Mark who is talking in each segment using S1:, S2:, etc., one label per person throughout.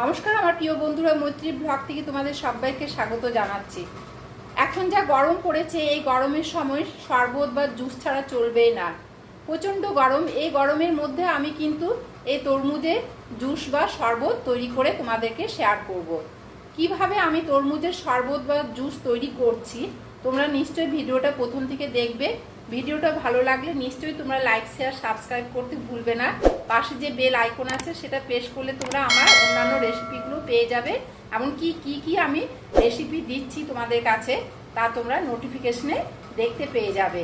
S1: নমস্কার, আমার প্রিয় বন্ধুরা, মৈত্রী ব্লগ থেকে তোমাদের সবাইকে স্বাগত জানাচ্ছি এখন যা গরম পড়েছে, এই গরমের সময় শরবত বা জুস ছাড়া চলবেই না প্রচণ্ড গরম, এই গরমের মধ্যে আমি কিন্তু এই তরমুজে জুস বা শরবত তৈরি করে তোমাদেরকে শেয়ার করব। কীভাবে আমি তরমুজের শরবত বা জুস তৈরি করছি, তোমরা নিশ্চয়ই ভিডিওটা প্রথম থেকে দেখবে। ভিডিওটা ভালো লাগলে নিশ্চয়ই তোমরা লাইক শেয়ার সাবস্ক্রাইব করতে ভুলবে না। পাশে যে বেল আইকন আছে, সেটা প্রেস করলে তোমরা আমার অন্যান্য রেসিপিগুলো পেয়ে যাবে। এমনকি কি কি আমি রেসিপি দিচ্ছি তোমাদের কাছে, তা তোমরা নোটিফিকেশনে দেখতে পেয়ে যাবে।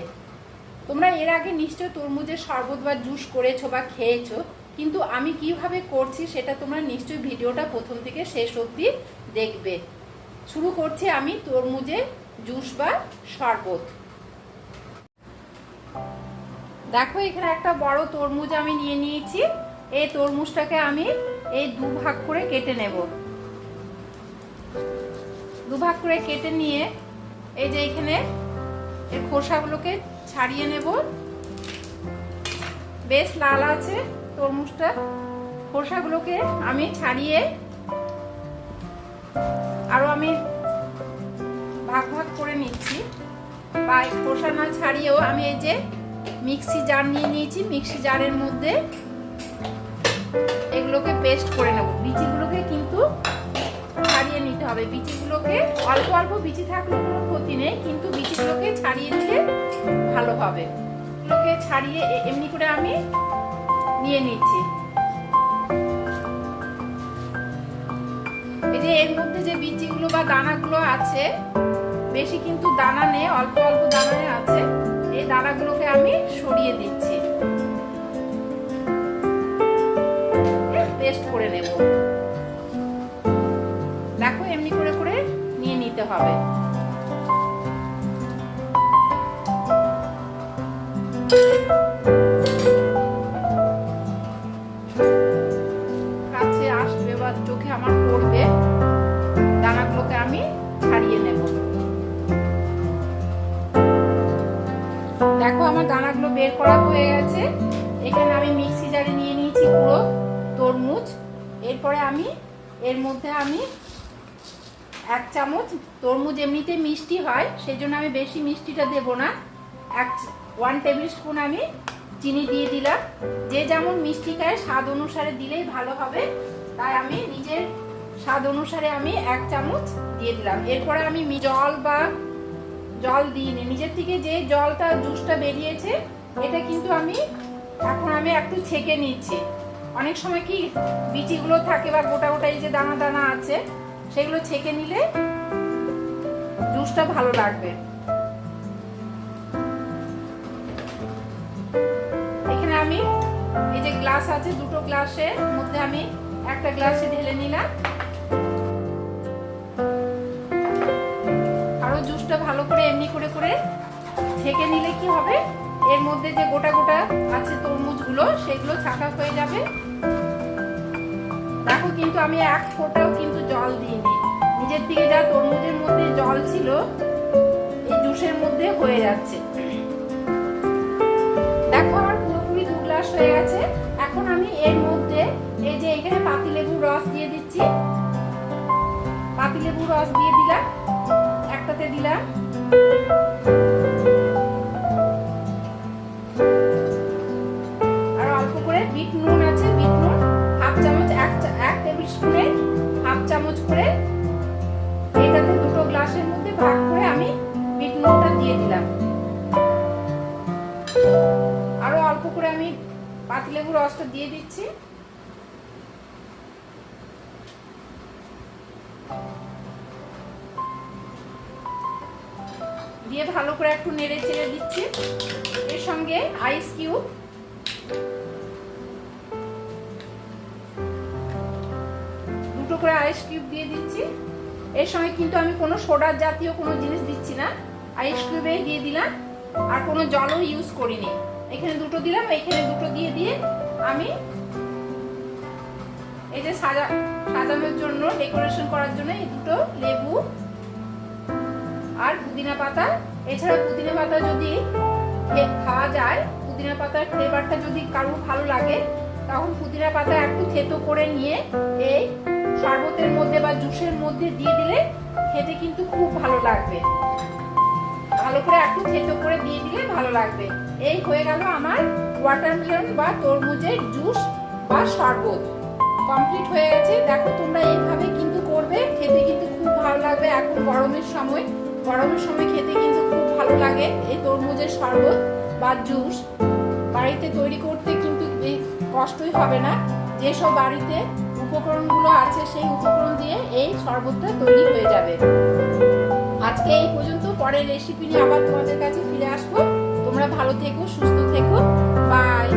S1: তোমরা এর আগে নিশ্চয় তরমুজের শরবত বা জুস করেছ বা খেয়েছো কিন্তু আমি কীভাবে করছি সেটা তোমরা নিশ্চয়ই ভিডিওটা প্রথম থেকে শেষ অবধি দেখবে। শুরু করছি আমি তরমুজের জুস বা শরবত। দেখো, এখানে একটা বড় তরমুজ আমি নিয়ে নিয়েছি। এই তরমুজটাকে আমি এই দু ভাগ করে কেটে নেব। দু ভাগ করে কেটে নিয়ে এই যে এখানে এর খোসাগুলোকে ছাড়িয়ে নেব। বেশ লাল আছে। তরমুজটা খোসাগুলোকে আমি ছাড়িয়ে আরও আমি ভাগ ভাগ করে নিচ্ছি। বা খোসা না ছাড়িয়েও আমি এই যে মিক্সি জার নিয়ে নিয়েছি, মিক্সি জারের মধ্যে এগুলোকে পেস্ট করে নেব। বিচিগুলোকে কিন্তু ছাড়িয়ে নিতে হবে। বিচিগুলোকে অল্প অল্প বিচি থাকলে কোনো ক্ষতি নেই, কিন্তু বিচিগুলোকে ছাড়িয়ে দিলে ভালো হবে। এগুলোকে ছাড়িয়ে এমনি করে আমি নিয়ে নিচ্ছি। এই যে এর মধ্যে যে বিচিগুলো বা দানাগুলো আছে, বেশি কিন্তু দানা নেই, অল্প অল্প দানা আছে, এই দানাগুলোকে আমি সরিয়ে দিচ্ছি। পেস্ট করে নেব। দেখো, এমনি করে করে নিয়ে নিতে হবে। আমি ছাড়িয়ে নেব। দেখো আমার দানাগুলো বের করা হয়ে গেছে। এখানে আমি মিক্সি জারে নিয়ে নিয়েছি পুরো তরমুজ। এরপরে আমি, এর মধ্যে আমি এক চামচ, তরমুজ এমনিতে মিষ্টি হয় সেই জন্য আমি বেশি মিষ্টিটা দেব না। এক ওয়ান টেবিল স্পুন আমি চিনি দিয়ে দিলাম। যে যেমন মিষ্টি খায়, স্বাদ অনুসারে দিলেই ভালো হবে। তাই আমি নিজের স্বাদ অনুসারে আমি এক চামচ দিয়ে দিলাম। এরপরে আমি জল বা জল দিইনি। নিজের থেকে যে জলটা, জুসটা বেরিয়েছে, এটা কিন্তু আমি এখন আমি একটু ছেঁকে নিচ্ছি। অনেক সময় কি বিচিগুলো থাকে বা গোটা গোটা এই যে দানা দানা আছে, সেগুলো ছেঁকে নিলে জুসটা ভালো লাগবে। এখানে আমি এই যে গ্লাস আছে, দুটো গ্লাসের মধ্যে আমি একটা গ্লাসে ঢেলে নিলাম। করে এমনি করে করে ছেঁকে নিলে কি হবে? এর মধ্যে যে গোটা গোটা আছে তরমুজগুলো, সেগুলো ছাকা হয়ে যাবে। দেখো কিন্তু আমি এক ফোঁটাও কিন্তু জল দিইনি। নিজের থেকে যা তরমুজের মধ্যে জল ছিল, এই জুসের মধ্যে হয়ে যাচ্ছে। দেখো আমার পুরোপুরি দু গ্লাস হয়ে গেছে। এখন আমি এর মধ্যে এই যে এখানে পাতিলেবুর রস দিয়ে দিচ্ছি। পাতিলেবুর রস দিয়ে দিলাম, একটাতে দিলাম। আর অল্প করে বিট আছে, বিট নুন। হাফ চামচ, এক এক টেবিল স্পুনে হাফ চামচ করে এটাতে দুটো গ্লাসের মধ্যে ভাগ করে আমি বিট নুনটা দিয়ে দিলাম। আরও অল্প করে আমি পাতিলেবুর রসটা দিয়ে দিচ্ছি। দিয়ে ভালো করে একটু নেড়ে চেড়ে দিচ্ছি। এর সঙ্গে আইস কিউব দুটো করে আইস কিউব দিয়ে দিচ্ছি। এর সঙ্গে কিন্তু আমি কোনো সোডার জাতীয় কোনো জিনিস দিচ্ছি না। আইস কিউবে দিয়ে দিলাম। আর কোনো জলও ইউজ করিনি। এখানে দুটো দিলাম, এখানে দুটো দিয়ে দিয়ে আমি এই যে সাজা সাজানোর জন্য ডেকোরেশন করার জন্য এই দুটো লেবু পুদিনা পাতা। এছাড়া পুদিনা পাতা যদি খাওয়া যায়, পুদিনা পাতার ফ্লেভারটা যদি কারোর ভালো লাগে, তখন পুদিনা পাতা একটু থেতো করে নিয়ে এই শরবতের মধ্যে বা জুসের মধ্যে দিয়ে দিলে খেতে কিন্তু খুব ভালো লাগবে। ভালো করে একটু থেতো করে দিয়ে দিলে ভালো লাগবে। এই হয়ে গেল আমার ওয়াটারমেলন বা তরমুজের জুস বা শরবত। কমপ্লিট হয়ে গেছে। দেখো তোমরা এইভাবে কিন্তু করবে। খেতে কিন্তু খুব ভালো লাগবে। এখন গরমের সময় গরমের সময় খেতে কিন্তু খুব ভালো লাগে। এই তরমুজের শরবত বা জুস বাড়িতে তৈরি করতে কিন্তু কষ্টই হবে না। যেসব বাড়িতে উপকরণগুলো আছে, সেই উপকরণ দিয়ে এই শরবতটা তৈরি হয়ে যাবে। আজকে এই পর্যন্ত, পরের রেসিপি নিয়ে আবার তোমাদের কাছে ফিরে আসব। তোমরা ভালো থেকো, সুস্থ থেকো। বাই